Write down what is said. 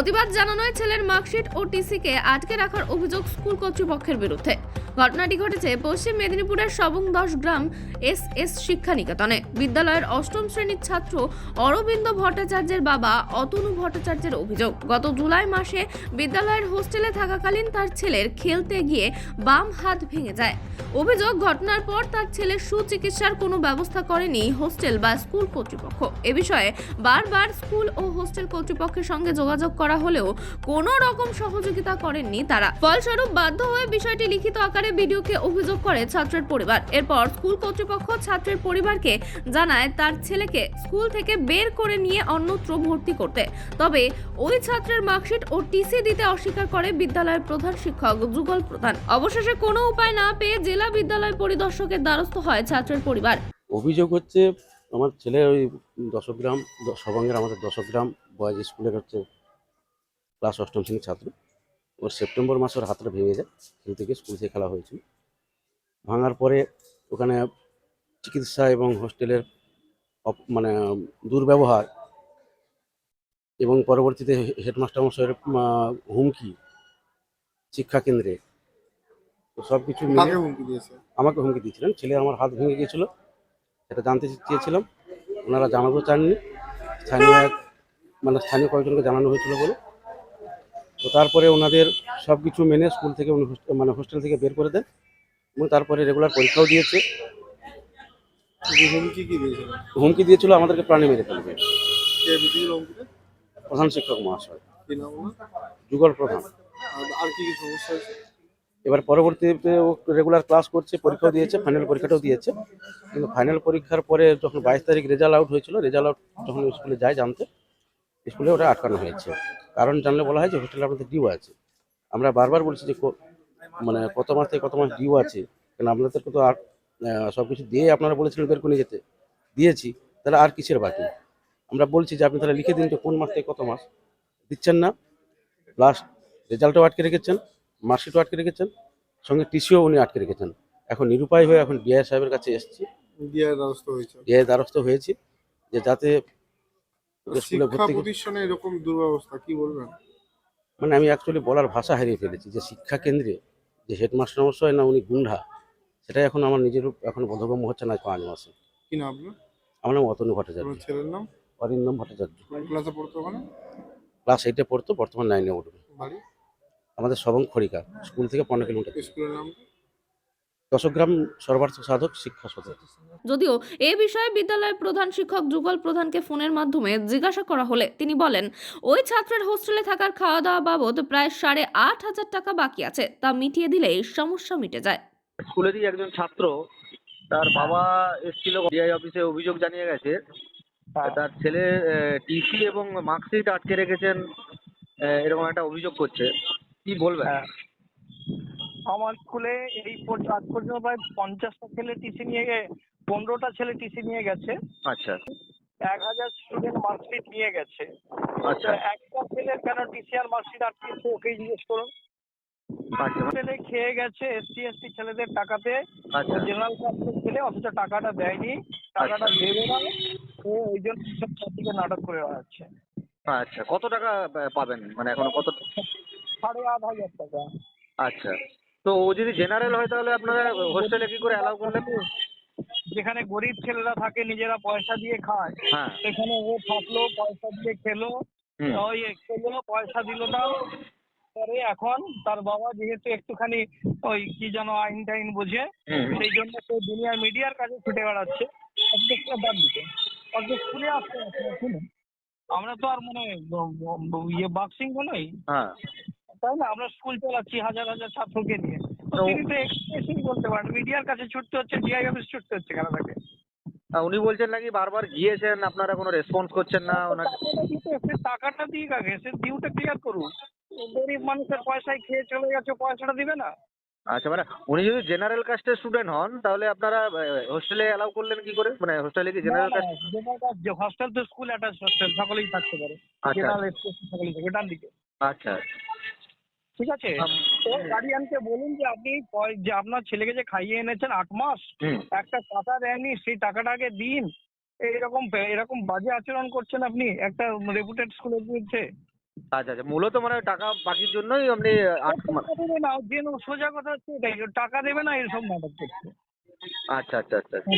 প্রতিবাদ জানানোয় ছেলের মার্কশিট ও টিসিকে আটকে রাখার অভিযোগ স্কুল কর্তৃপক্ষের বিরুদ্ধে। ঘটনাটি ঘটেছে পশ্চিম মেদিনীপুরের সবং দশ গ্রাম এস এস শিক্ষা নিকেতনে বিদ্যালয়ের অষ্টম শ্রেণির ছাত্র অরবিন্দ ভট্টাচার্যের বাবা অতনু ভট্টাচার্যের অভিযোগ। গত জুলাই মাসে বিদ্যালয়ের হোস্টেলে থাকাকালীন তার ছেলের খেলতে গিয়ে বাম হাত ভেঙে যায়। অভিযোগ, ঘটনার পর তার ছেলের সুচিকিৎসার কোনো ব্যবস্থা করেনি হোস্টেল বা স্কুল কর্তৃপক্ষ। এ বিষয়ে বারবার স্কুল ও হোস্টেল কর্তৃপক্ষের সঙ্গে যোগাযোগ করা হলেও কোনো রকম সহযোগিতা করেননি তারা। ফলস্বরূপ বাধ্য হয়ে বিষয়টি লিখিত আকারে বিডিওকে অভিযোগ করে ছাত্রের পরিবার। এরপর স্কুল কর্তৃপক্ষ ছাত্রের পরিবারকে জানায় তার ছেলেকে স্কুল থেকে বের করে নিয়ে অন্যত্র ভর্তি করতে। তবে ওই ছাত্রের মার্কশিট ও টিসি দিতে অস্বীকার করে বিদ্যালয়ের প্রধান শিক্ষক যুগল প্রধান। অবশেষে কোনো উপায় না পেয়ে জেলা বিদ্যালয় পরিদর্শকের দ্বারস্থ হয় ছাত্রের পরিবার। অভিযোগ হচ্ছে, আমার ছেলে ওই দশগ্রাম সবঙ্গের আমাদের দশগ্রাম বয়েজ স্কুলের হচ্ছে ক্লাস অষ্টম শ্রেণির ছাত্র। ওর সেপ্টেম্বর মাসে ওর হাতটা ভেঙে যায় খেলতে গিয়ে স্কুল থেকে খেলা হয়েছিল। ভাঙার পরে ওখানে চিকিৎসা এবং হোস্টেলের মানে দুর্ব্যবহার এবং পরবর্তীতে হেডমাস্টার মশাইয়ের হুমকি শিক্ষা কেন্দ্রে। তো সব কিছু আমাকে হুমকি দিয়েছিলেন। ছেলে আমার হাত ভেঙে গিয়েছিল এটা জানতে চেয়েছিলাম। ওনারা জানাতে চাননি। স্থানীয় মানে স্থানীয় কয়েকজনকে জানানো হয়েছিল বলে তো তারপরে ওনাদের সব কিছু মেনে স্কুল থেকে উনি মানে হোস্টেল থেকে বের করে দেন এবং তারপরে রেগুলার পরীক্ষাও দিয়েছে। হুমকি কি দিয়েছিল হুমকি দিয়েছিল আমাদেরকে প্রাণে মেরে ফেলবে। প্রধান শিক্ষক মহাশয়। যুগল প্রধান। আর- আর কি কি সমস্যা এবার পরবর্তীতে ও রেগুলার ক্লাস করছে পরীক্ষাও দিয়েছে ফাইনাল পরীক্ষাটাও দিয়েছে। কিন্তু ফাইনাল পরীক্ষার পরে যখন বাইশ তারিখ রেজাল্ট আউট হয়েছিল রেজাল্ট আউট যখন স্কুলে যায় জানতে স্কুলে ওটা আটকানো হয়েছে। কারণ জানলে বলা হয় যে হোটেলে আপনাদের ডিউ আছে। আমরা বারবার বলছি যে কো- মানে কত মাস থেকে কত মাস ডিউ আছে কারণ আপনাদেরকে তো আর সব কিছু দিয়ে আপনারা বলেছিলেন বের করে যেতে। দিয়েছি তাহলে আর কিসের বাকি? আমরা বলছি যে আপনি তাহলে লিখে দিন যে কোন মাস থেকে কত মাস। দিচ্ছেন না লাস্ট রেজাল্টও আটকে রেখেছেন মার্কশিটও আটকে রেখেছেন সঙ্গে টিসিও উনি আটকে রেখেছেন। এখন নিরুপায় হয়ে এখন ডিআই সাহেবের কাছে এসেছি। দিয়ে দ্বারস্থ হয়েছে। ডিআই দ্বারস্থ হয়েছি যে যাতে স্কুলে শিক্ষা ভর্তি প্রতিষ্ঠানে এরকম দুর্ব্যবস্থা কি বলবেন? মানে আমি অ্যাকচুয়ালি বলার ভাষা হারিয়ে ফেলেছি যে শিক্ষা কেন্দ্রে যে হেডমাস্টার মশাই না উনি গুন্ডা সেটাই এখন আমার নিজের এখন বোধগম্য হচ্ছে না পাঁচ মাসে কি নাম আপনার? আমার নাম অতনু ভট্টাচার্য। ছেলের নাম? অরিন্দম ভট্টাচার্য। ক্লাসে পড়তো ওখানে? ক্লাস এইটে পড়তো বর্তমান নাইনে উঠবে। আমাদের সবং খড়িকা স্কুল থেকে পনেরো কিলোমিটার। স্কুলের নাম দশগ্রাম সর্বার্থ সাধক শিক্ষা সদন যদিও এ বিষয়ে বিদ্যালয়ের প্রধান শিক্ষক যুগল প্রধানকে ফোনের মাধ্যমে জিজ্ঞাসা করা হলে তিনি বলেন ওই ছাত্রের হোস্টেলে থাকার খাওয়া দাওয়া বাবদ প্রায় সাড়ে আট হাজার টাকা বাকি আছে তা মিটিয়ে দিলেই সমস্যা মিটে যায়। স্কুলেরই একজন ছাত্র তার বাবা এসেছিল ডিআই অফিসে অভিযোগ জানিয়ে গেছে তার ছেলে টিসি এবং মার্কশিট আটকে রেখেছেন আহ, এরকম একটা অভিযোগ করছে। কি বলবেন? হ্যাঁ। আমার স্কুলে এই আজ পর্যন্ত প্রায় পঞ্চাশটা ছেলে টিসি নিয়ে পনেরোটা ছেলে টিসি নিয়ে গেছে। আচ্ছা। এক হাজার স্টুডেন্ট মার্কশিট নিয়ে গেছে। আচ্ছা। একটা ছেলে কেন টিসি আর মার্কশিট আটকেছে ওকেই জিজ্ঞেস করুন? আচ্ছা। ছেলে খেয়ে গেছে এসসি এসটি ছেলেদের টাকাতে। আচ্ছা। জেনারেল কাস্টের ছেলে অথচ টাকাটা দেয়নি। টাকাটা দেবে না। ও ওই জন্য সব নাটক করে বেড়াচ্ছে। আচ্ছা। কত টাকা পাবেন? মানে এখন কত? সাড়ে আট হাজার টাকা। আচ্ছা। তো ও যদি জেনারেল হয় তাহলে আপনারা হোস্টেলে কি করে অ্যালাউ করলেন? যেখানে গরিব ছেলেরা থাকে নিজেরা পয়সা দিয়ে খায়। হ্যাঁ। সেখানে ও থাকল পয়সা দিয়ে খেলো ওই খেলো পয়সা দিল না পরে এখন তার বাবা যেহেতু একটুখানি ওই কি যেন আইন টাইন বোঝে সেই জন্য সে দুনিয়ার মিডিয়ার কাছে ছুটে বেড়াচ্ছে। অবজেক্টটা বাদ দিতে। অবজেক্ট স্কুলে আসতে শুনুন আমরা তো আর মানে ইয়ে বাক্সিং নই। হ্যাঁ। তাই না আমরা স্কুল চালাচ্ছি হাজার হাজার ছাত্রকে নিয়ে। তিনি তো এক্সপ্রেশন বলতে পারেন মিডিয়ার কাছে ছুটতে হচ্ছে ডিআই অফিস ছুটতে হচ্ছে কেন তাকে? উনি বলছেন নাকি বারবার গিয়েছেন আপনারা কোনো রেসপন্স করছেন না ওনাকে টাকাটা দিক আগে সে ডিউটা ক্লিয়ার করুক। গরিব মানুষের পয়সায় খেয়ে চলে গেছে পয়সাটা দিবে না? আচ্ছা মানে উনি যদি জেনারেল কাস্টের স্টুডেন্ট হন তাহলে আপনারা হোস্টেলে অ্যালাউ করলেন কি করে? মানে হোস্টেলে কি জেনারেল কাস্ট হস্টেল তো স্কুল অ্যাটাচ হস্টেল সকলেই থাকতে পারে। আচ্ছা। জেনারেল এক্সপ্রেস সকলেই থাকে ডান দিকে। আচ্ছা। ঠিক আছে? তো গার্ডিয়ানকে বলুন যে আপনি যে আপনার ছেলেকে যে খাইয়ে এনেছেন আট মাস একটা টাকা দেয়নি সেই টাকাটা আগে দিন এরকম এরকম বাজে আচরণ করছেন আপনি একটা রেপুটেড স্কুলের বিরুদ্ধে আচ্ছা আচ্ছা। মূলত মানে টাকা বাকির জন্যই আপনি না যে সোজা কথা হচ্ছে টাকা দেবে না এরসব নাটক করছে। আচ্ছা আচ্ছা আচ্ছা আচ্ছা।